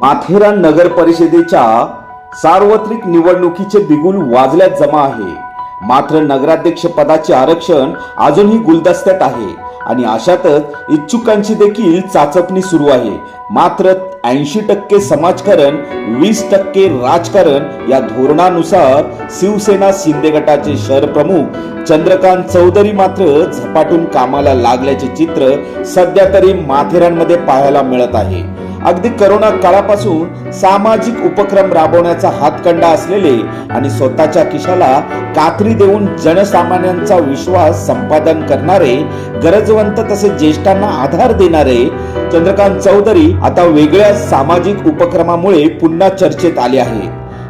माथेरान नगर परिषदेच्या सार्वत्रिक निवडणुकीचे बिगुल वाजल्यात जमा आहे. मात्र नगराध्यक्ष पदाचे आरक्षण अजूनही गुलदस्त्यात आहे आणि अशातच इच्छुकांची देखील चाचपणी सुरू आहे. मात्र ऐंशी टक्के समाजकारण वीस टक्के राजकारण या धोरणानुसार शिवसेना शिंदे गटाचे शहर प्रमुख चंद्रकांत चौधरी मात्र झपाटून कामाला लागल्याचे चित्र सध्या तरी माथेरानमध्ये पाहायला मिळत आहे. अगदी करोना काळापासून सामाजिक उपक्रम राबवण्याचा हातखंडा असलेले आणि स्वतःच्या खिशाला कात्री देऊन जनसामान्यांचा विश्वास संपादन करणारे गरजवंत तसेच ज्येष्ठांना आधार देणारे चंद्रकांत चौधरी आता वेगळ्या सामाजिक उपक्रमामुळे पुन्हा चर्चेत आले आहे.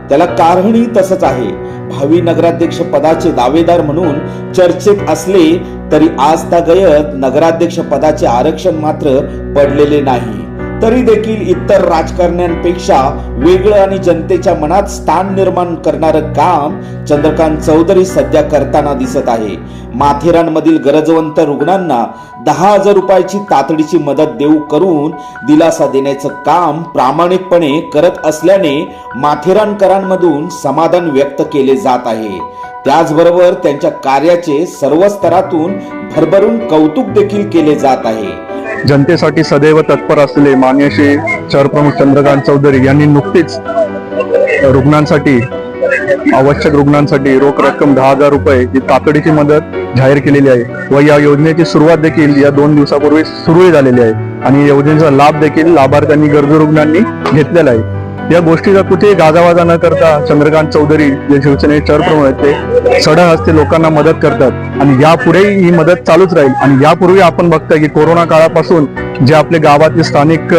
त्याला कारणही तसंच आहे. भावी नगराध्यक्ष पदाचे दावेदार म्हणून चर्चेत असले तरी आज गयत नगराध्यक्ष पदाचे आरक्षण मात्र पडलेले नाही. तरी देखील इतर राजकारण्यांपेक्षा वेगळं आणि जनतेच्या मनात स्थान निर्माण करणारं काम चंद्रकांत चौधरी सध्या करताना दिसत आहे. माथेरानमधील गरजवंत रुग्णांना दहा हजार रुपयाची तातडीची मदत देऊ करून दिलासा देण्याचं काम प्रामाणिकपणे करत असल्याने माथेरानकरांमधून समाधान व्यक्त केले जात आहे. त्याचबरोबर त्यांच्या कार्याचे सर्व स्तरातून भरभरून कौतुक देखील केले जात आहे. जनतेसाठी सदैव तत्पर असलेले मान्य श्री शहरप्रमुख चंद्रकांत चौधरी यांनी नुकतीच रुग्णांसाठी आवश्यक रुग्णांसाठी रोख रक्कम दहा हजार रुपये ही तातडीची मदत जाहीर केलेली आहे व या योजनेची सुरुवात देखील या दोन दिवसापूर्वी सुरू झालेली आहे. आणि योजनेचा लाभ देखील लाभार्थ्यांनी गरजू रुग्णांनी घेतलेला आहे. या गोष्टीचा कुठेही गाजावाजा न करता चंद्रकांत चौधरी जे शिवसेनेचे शहरप्रमुख आहेत ते सडा हस्ते लोकांना मदत करतात. आणि यापुढेही ही मदत चालूच राहील. आणि यापूर्वी आपण बघतोय की कोरोना काळापासून जे आपले गावातले स्थानिक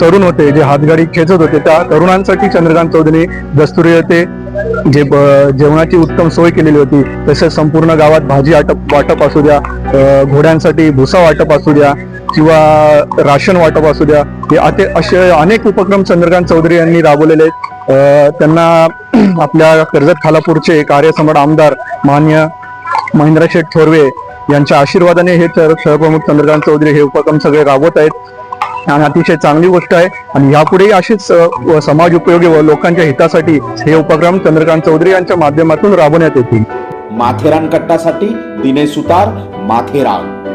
तरुण होते जे हातगाडी खेचत होते त्या तरुणांसाठी चंद्रकांत चौधरी दस्तुरी होते जे जेवणाची उत्तम सोय केलेली होती तसेच संपूर्ण गावात भाजी वाटप वाटप असू द्या घोड्यांसाठी भुसा वाटप असू द्या किंवा राशन वाटप असू द्या हे अते असे अनेक उपक्रम चंद्रकांत चौधरी यांनी राबवलेले आहेत. त्यांना आपल्या कर्जत खालापूरचे कार्यसम्राट आमदार मान्य महेंद्र शेठ थोरवे यांच्या आशीर्वादाने हे तर सहप्रमुख चंद्रकांत चौधरी हे उपक्रम सगळे राबवत आहेत. आणि अतिशय चांगली गोष्ट आहे. आणि यापुढेही अशीच समाज उपयोगी व लोकांच्या हितासाठी हे उपक्रम चंद्रकांत चौधरी यांच्या माध्यमातून राबवण्यात येतील. माथेरान कट्टासाठी दिनेश सुतार माथेरान.